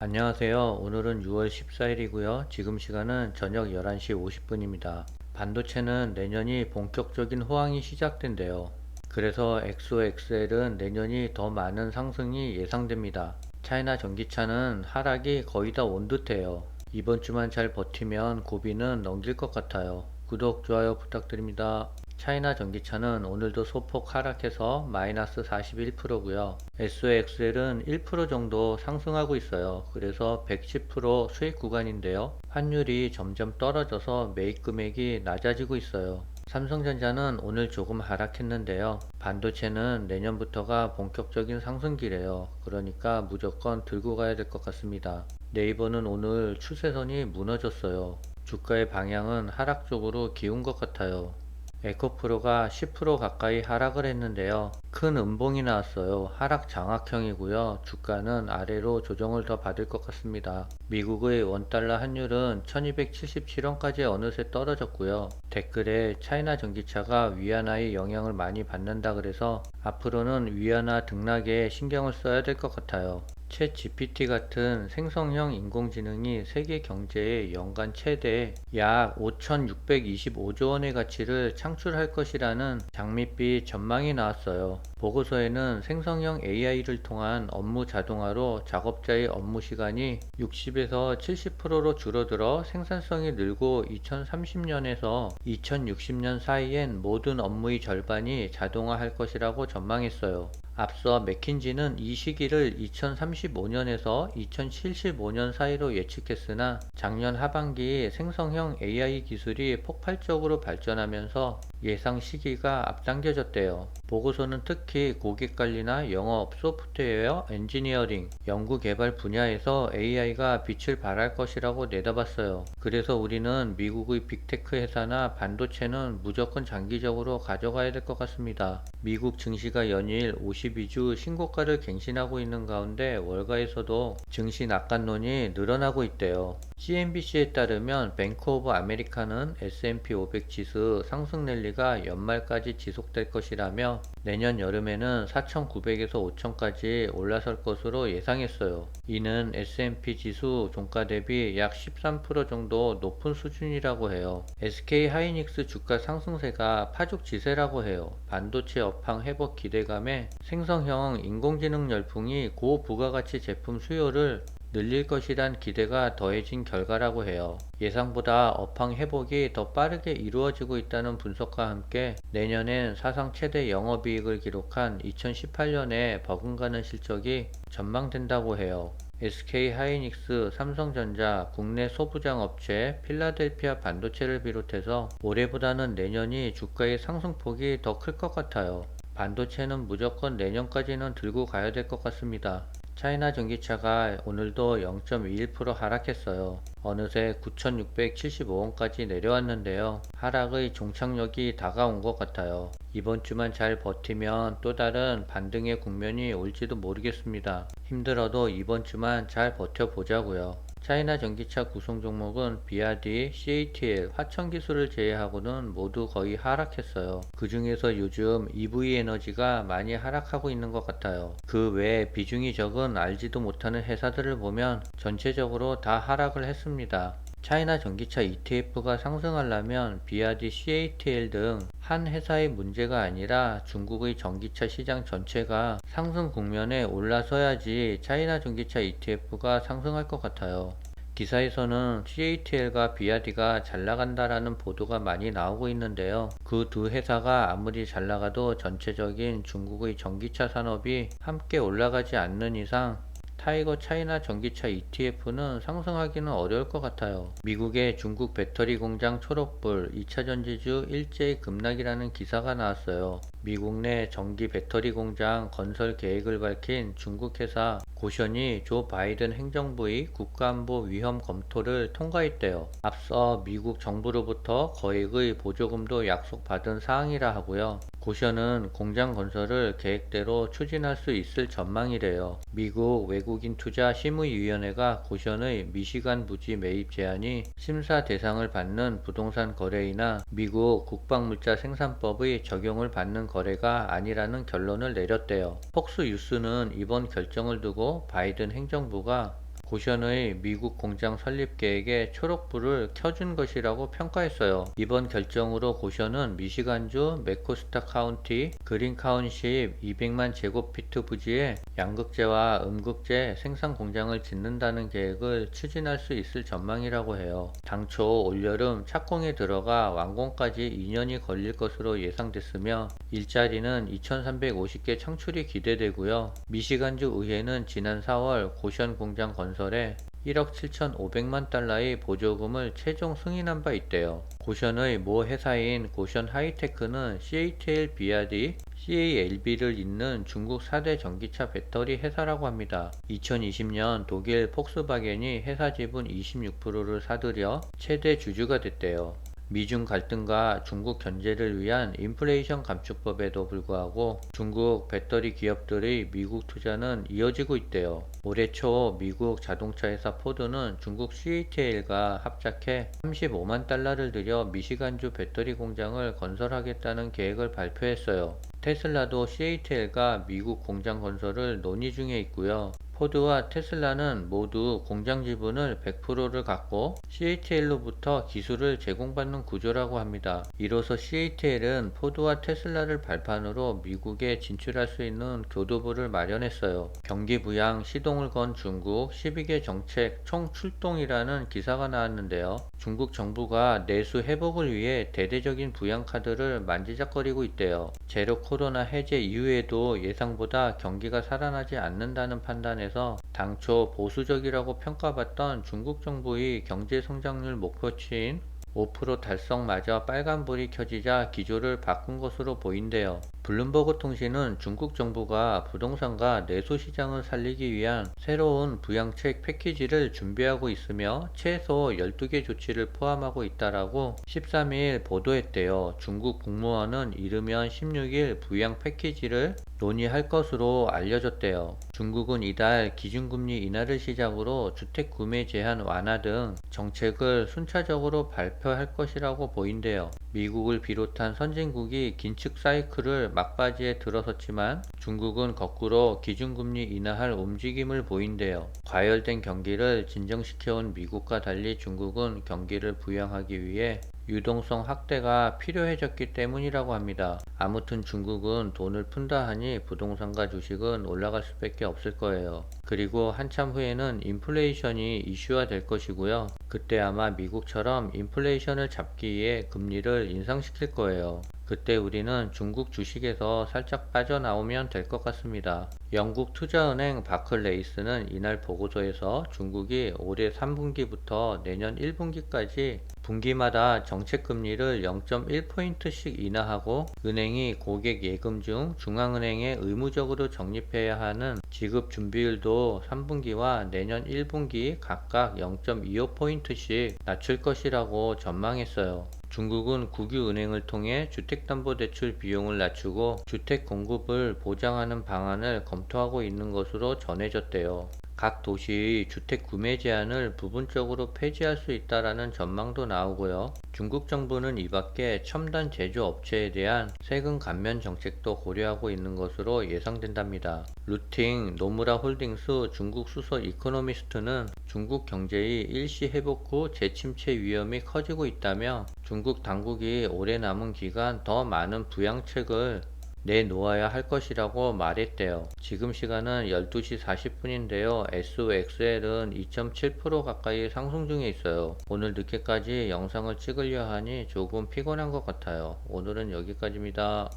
안녕하세요. 오늘은 6월 14일이고요. 지금 시간은 저녁 11시 50분입니다. 반도체는 내년이 본격적인 호황이 시작된대요. 그래서 XOXL은 내년이 더 많은 상승이 예상됩니다. 차이나 전기차는 하락이 거의 다 온 듯해요. 이번 주만 잘 버티면 고비는 넘길 것 같아요. 구독, 좋아요 부탁드립니다. 차이나 전기차는 오늘도 소폭 하락해서 마이너스 41%고요. SOXL은 1% 정도 상승하고 있어요. 그래서 110% 수익 구간인데요. 환율이 점점 떨어져서 매입 금액이 낮아지고 있어요. 삼성전자는 오늘 조금 하락했는데요. 반도체는 내년부터가 본격적인 상승기래요. 그러니까 무조건 들고 가야 될 것 같습니다. 네이버는 오늘 추세선이 무너졌어요. 주가의 방향은 하락 쪽으로 기운 것 같아요. 에코프로가 10% 가까이 하락을 했는데요. 큰 음봉이 나왔어요. 하락 장악형이고요. 주가는 아래로 조정을 더 받을 것 같습니다. 미국의 원달러 환율은 1277원까지 어느새 떨어졌고요. 댓글에 차이나 전기차가 위안화의 영향을 많이 받는다 그래서 앞으로는 위안화 등락에 신경을 써야 될 것 같아요. 챗 GPT 같은 생성형 인공지능이 세계 경제의 연간 최대 약 5,625조 원의 가치를 창출할 것이라는 장밋빛 전망이 나왔어요. 보고서에는 생성형 AI를 통한 업무 자동화로 작업자의 업무 시간이 60에서 70%로 줄어들어 생산성이 늘고 2030년에서 2060년 사이엔 모든 업무의 절반이 자동화할 것이라고 전망했어요. 앞서 맥킨지는 이 시기를 2035년에서 2075년 사이로 예측했으나 작년 하반기 생성형 AI 기술이 폭발적으로 발전하면서 예상 시기가 앞당겨졌대요. 보고서는 특히 고객 관리나 영업, 소프트웨어, 엔지니어링, 연구 개발 분야에서 AI가 빛을 발할 것이라고 내다봤어요. 그래서 우리는 미국의 빅테크 회사나 반도체는 무조건 장기적으로 가져가야 될 것 같습니다. 미국 증시가 연일 52주 신고가를 갱신하고 있는 가운데 월가에서도 증시 낙관론이 늘어나고 있대요. CNBC에 따르면 뱅크 오브 아메리카는 S&P 500 지수 상승 랠리가 연말까지 지속될 것이라며 내년 여름에는 4,900에서 5,000까지 올라설 것으로 예상했어요. 이는 S&P 지수 종가 대비 약 13% 정도 높은 수준이라고 해요. SK 하이닉스 주가 상승세가 파죽 지세라고 해요. 반도체 업황 회복 기대감에 생성형 인공지능 열풍이 고부가가치 제품 수요를 늘릴 것이란 기대가 더해진 결과라고 해요. 예상보다 업황 회복이 더 빠르게 이루어지고 있다는 분석과 함께 내년엔 사상 최대 영업이익을 기록한 2018년에 버금가는 실적이 전망된다고 해요. SK 하이닉스, 삼성전자, 국내 소부장 업체, 필라델피아 반도체를 비롯해서 올해보다는 내년이 주가의 상승폭이 더 클 것 같아요. 반도체는 무조건 내년까지는 들고 가야 될 것 같습니다. 차이나 전기차가 오늘도 0.21% 하락했어요. 어느새 9,675원까지 내려왔는데요. 하락의 종착역이 다가온 것 같아요. 이번 주만 잘 버티면 또 다른 반등의 국면이 올지도 모르겠습니다. 힘들어도 이번 주만 잘 버텨보자고요. 차이나 전기차 구성 종목은 비아디, CATL, 화천기술을 제외하고는 모두 거의 하락했어요. 그 중에서 요즘 EV 에너지가 많이 하락하고 있는 것 같아요. 그 외에 비중이 적은 알지도 못하는 회사들을 보면 전체적으로 다 하락을 했습니다. 차이나 전기차 ETF가 상승하려면 비아디, CATL 등 한 회사의 문제가 아니라 중국의 전기차 시장 전체가 상승 국면에 올라서야지 차이나 전기차 ETF가 상승할 것 같아요. 기사에서는 CATL과 비아디가 잘 나간다라는 보도가 많이 나오고 있는데요. 그 두 회사가 아무리 잘 나가도 전체적인 중국의 전기차 산업이 함께 올라가지 않는 이상 타이거 차이나 전기차 ETF는 상승하기는 어려울 것 같아요. 미국의 중국 배터리 공장 초록불 2차 전지주 일제히 급락이라는 기사가 나왔어요. 미국 내 전기 배터리 공장 건설 계획을 밝힌 중국 회사 고션이 조 바이든 행정부의 국가안보 위험 검토를 통과했대요. 앞서 미국 정부로부터 거액의 보조금도 약속받은 사항이라 하고요. 고션은 공장 건설을 계획대로 추진할 수 있을 전망이래요. 미국 외국인 투자 심의위원회가 고션의 미시간 부지 매입 제한이 심사 대상을 받는 부동산 거래이나 미국 국방물자 생산법의 적용을 받는 거래가 아니라는 결론을 내렸대요. 폭스 뉴스는 이번 결정을 두고 바이든 행정부가 고션의 미국 공장 설립 계획에 초록불을 켜준 것이라고 평가했어요. 이번 결정으로 고션은 미시간주 메코스타 카운티 그린 카운십 200만 제곱피트 부지에 양극재와 음극재 생산 공장을 짓는다는 계획을 추진할 수 있을 전망이라고 해요. 당초 올여름 착공에 들어가 완공까지 2년이 걸릴 것으로 예상됐으며 일자리는 2350개 창출이 기대되고요. 미시간주 의회는 지난 4월 고션 공장 건설 에 1억 7,500만 달러의 보조금을 최종 승인한 바 있대요. 고션의 모 회사인 고션 하이테크는 CATL 비아디 CALB를 잇는 중국 4대 전기차 배터리 회사라고 합니다. 2020년 독일 폭스바겐이 회사 지분 26%를 사들여 최대 주주가 됐대요. 미중 갈등과 중국 견제를 위한 인플레이션 감축법에도 불구하고 중국 배터리 기업들의 미국 투자는 이어지고 있대요. 올해 초 미국 자동차 회사 포드는 중국 CATL과 합작해 35만 달러를 들여 미시간주 배터리 공장을 건설하겠다는 계획을 발표했어요. 테슬라도 CATL과 미국 공장 건설을 논의 중에 있고요. 포드와 테슬라는 모두 공장 지분을 100%를 갖고 CATL로부터 기술을 제공받는 구조라고 합니다. 이로써 CATL은 포드와 테슬라를 발판으로 미국에 진출할 수 있는 교두보를 마련했어요. 경기 부양 시동을 건 중국 12개 정책 총 출동이라는 기사가 나왔는데요. 중국 정부가 내수 회복을 위해 대대적인 부양 카드를 만지작거리고 있대요. 제로 코로나 해제 이후에도 예상보다 경기가 살아나지 않는다는 판단에 서 당초 보수적이라고 평가받던 중국 정부의 경제 성장률 목표치인 5% 달성마저 빨간불이 켜지자 기조를 바꾼 것으로 보인대요. 블룸버그 통신은 중국 정부가 부동산과 내수 시장을 살리기 위한 새로운 부양책 패키지를 준비하고 있으며 최소 12개 조치를 포함하고 있다라고 13일 보도했대요. 중국 국무원은 이르면 16일 부양 패키지를 논의할 것으로 알려졌대요. 중국은 이달 기준금리 인하를 시작으로 주택 구매 제한 완화 등 정책을 순차적으로 발표할 것이라고 보인대요. 미국을 비롯한 선진국이 긴축 사이클을 막바지에 들어섰지만 중국은 거꾸로 기준금리 인하할 움직임을 보인대요. 과열된 경기를 진정시켜온 미국과 달리 중국은 경기를 부양하기 위해 유동성 확대가 필요해졌기 때문이라고 합니다. 아무튼 중국은 돈을 푼다 하니 부동산과 주식은 올라갈 수밖에 없을 거예요. 그리고 한참 후에는 인플레이션이 이슈화 될 것이고요. 그때 아마 미국처럼 인플레이션을 잡기 위해 금리를 인상시킬 거예요. 그때 우리는 중국 주식에서 살짝 빠져나오면 될 것 같습니다. 영국 투자은행 바클레이스는 이날 보고서에서 중국이 올해 3분기부터 내년 1분기까지 분기마다 정책금리를 0.1포인트씩 인하하고 은행이 고객 예금 중 중앙은행에 의무적으로 적립해야 하는 지급 준비율도 3분기와 내년 1분기 각각 0.25포인트씩 낮출 것이라고 전망했어요. 중국은 국유은행을 통해 주택담보대출 비용을 낮추고 주택 공급을 보장하는 방안을 검토하고 있는 것으로 전해졌대요. 각 도시의 주택 구매 제한을 부분적으로 폐지할 수 있다라는 전망도 나오고요. 중국 정부는 이 밖에 첨단 제조 업체에 대한 세금 감면 정책도 고려하고 있는 것으로 예상된답니다. 루팅 노무라 홀딩스 중국 수석 이코노미스트는 중국 경제의 일시 회복 후 재침체 위험이 커지고 있다며 중국 당국이 올해 남은 기간 더 많은 부양책을 내놓아야 할 것이라고 말했대요. 지금 시간은 12시 40분인데요. SOXL은 2.7% 가까이 상승 중에 있어요. 오늘 늦게까지 영상을 찍으려 하니 조금 피곤한 것 같아요. 오늘은 여기까지입니다.